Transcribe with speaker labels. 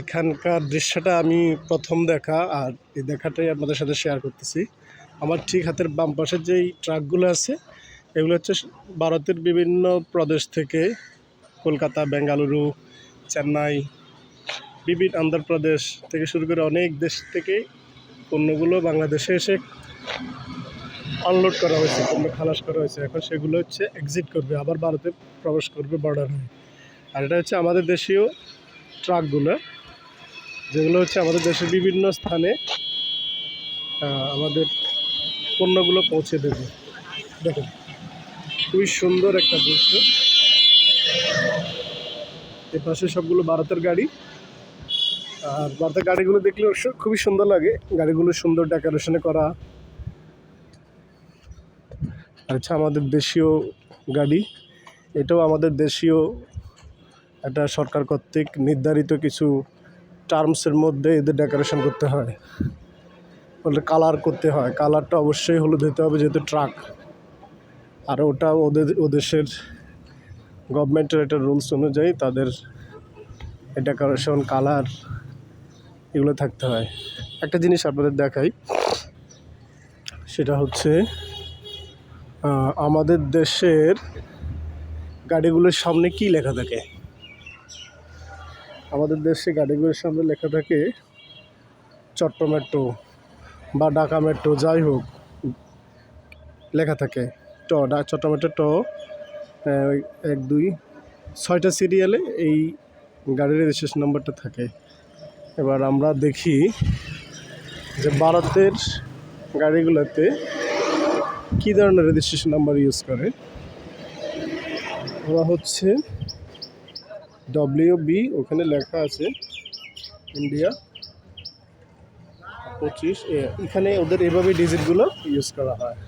Speaker 1: এখানকার দৃশ্যটা আমি প্রথম দেখা আর এই দেখাটাই আপনাদের সাথে শেয়ার করতেছি। আমার ঠিক হাতের বাম পাশের যেই ট্রাকগুলো আছে, এগুলো হচ্ছে ভারতের বিভিন্ন প্রদেশ থেকে কলকাতা, বেঙ্গালুরু, চেন্নাই, বিভিন্ন অন্ধ্রপ্রদেশ থেকে শুরু করে অনেক দেশ থেকে পণ্যগুলো বাংলাদেশে এসে আনলোড করা হয়েছে, পণ্য খালাস করা হয়েছে। এখন সেগুলো হচ্ছে এক্সিট করবে, আবার ভারতে প্রবেশ করবে বর্ডার হয়ে আর এটা হচ্ছে আমাদের দেশীয় ট্রাকগুলো, যেগুলো হচ্ছে আমাদের দেশের বিভিন্ন স্থানে আমাদের পণ্যগুলো পৌঁছে দেবে। দেখুন, খুবই সুন্দর একটা দৃশ্য। এ পাশে সবগুলো ভারতের গাড়ি। আর ভারতের গাড়িগুলো দেখলে খুবই সুন্দর লাগে। গাড়িগুলো সুন্দর ডেকোরেশনে করা। আর হচ্ছে আমাদের দেশীয় গাড়ি। এটাও আমাদের দেশীয় একটা সরকার কর্তৃক নির্ধারিত কিছু টার্মসের মধ্যে এদের ডেকোরেশন করতে হয়। বলে কালার করতে হয়। কালারটা অবশ্যই হলুদ হতে হবে যেহেতু ট্রাক আর ওটা ওদের, ওদেশের গভর্নমেন্টের একটা রুলস অনুযায়ী তাদের ডেকোরেশন কালার এগুলো থাকতে হয়। একটা জিনিস আপনাদের দেখাই। সেটা হচ্ছে আমাদের দেশের গাড়িগুলোর সামনে কি লেখা থাকে? আমাদের দেশে গাড়িগুলোর সামনে লেখা থাকে চট্ট মেট্রো বা ঢাকা মেট্রো যাই হোক, লেখা থাকে। ট চট্ট মেট্রো ট এক, দুই, ছয়টা সিরিয়ালে এই গাড়ির রেজিস্ট্রেশন নাম্বারটা থাকে। এবার আমরা দেখি যে ভারতের গাড়িগুলোতে কী ধরনের রেজিস্ট্রেশন নাম্বার ইউজ করে? ওরা হচ্ছে ডব্লিউ বি ওখানে লেখা আছে ইন্ডিয়া পঁচিশ এখানে ওদের এভাবে ডিজিটগুলো ইউজ করা হয়।